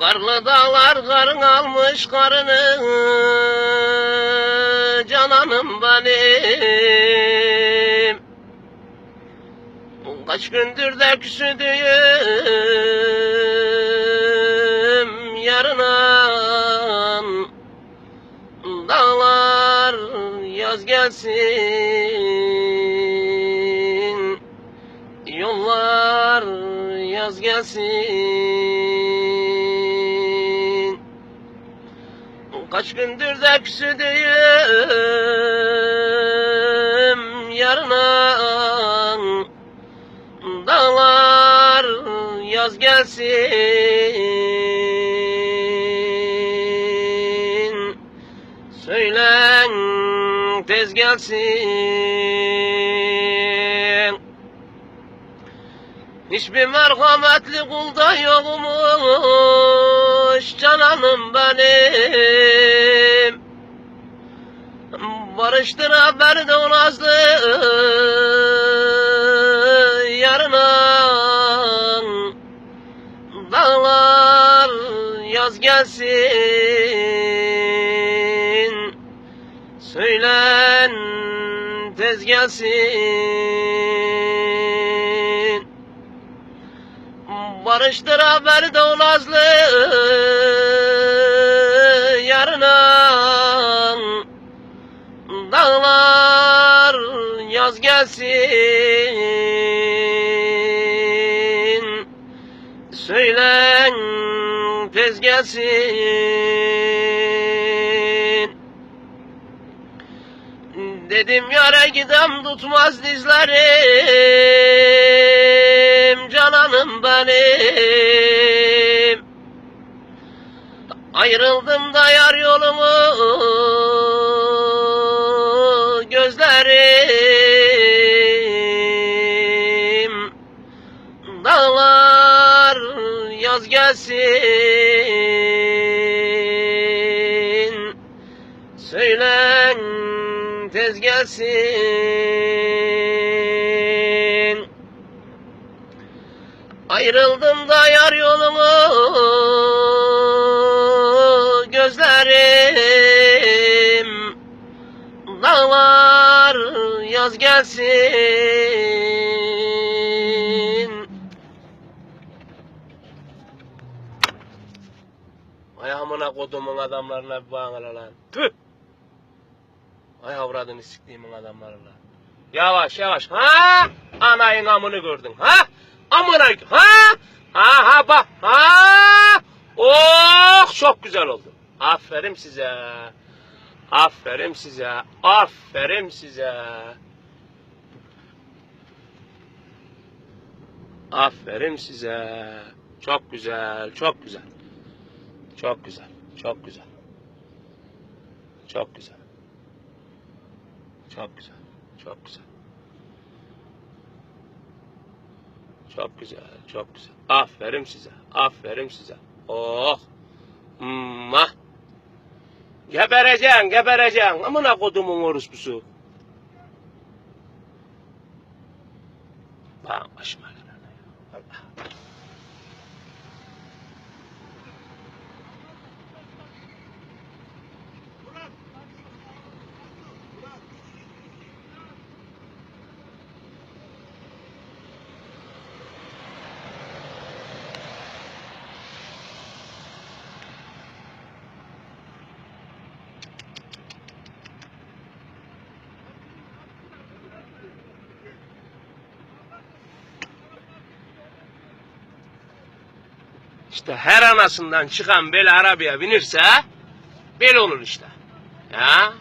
Karlı dağlar karın almış karını Cananım benim. Kaç gündür de küsüdüğüm yarına Dağlar yaz gelsin Yollar yaz gelsin Kaç gündür de küsüdüğüm yarına Dağlar yaz gelsin. Söylen tez gelsin. Hiçbir merhametli kulda yokmuş cananım benim Barıştır haberi de o yarına Dağlar yaz gelsin. Söylen tez gelsin. Barıştır haberi de o yarına yaz gelsin. Söylen tez gelsin. Dedim yara gidem tutmaz dizlerim Cananım benim. Ayrıldım da yar yolumu gözlerim gelsin Söylen tez gelsin Ayrıldım da yar yolumu gözlerim. Dağlar yaz gelsin amına kodumun adamlarına bir bağına lan. Tüh! Ay avradını siktiğimin adamları lan. Yavaş yavaş. Ha? Anayın amını gördün. Ha? Amına ha? Ha ha bak. Ha? Oh çok güzel oldu. Aferin size. Aferin size. Aferin size. Aferin size. Çok güzel, çok güzel. Çok güzel, çok güzel. Çok güzel. Çok güzel, çok güzel. Çok güzel, çok güzel. Aferin size, aferin size. Oh. Mwah. Gebereceksin, gebereceksin. Amına kodumun orospusu. Bak başıma İşte her anasından çıkan böyle arabaya binirse böyle olur işte. Ya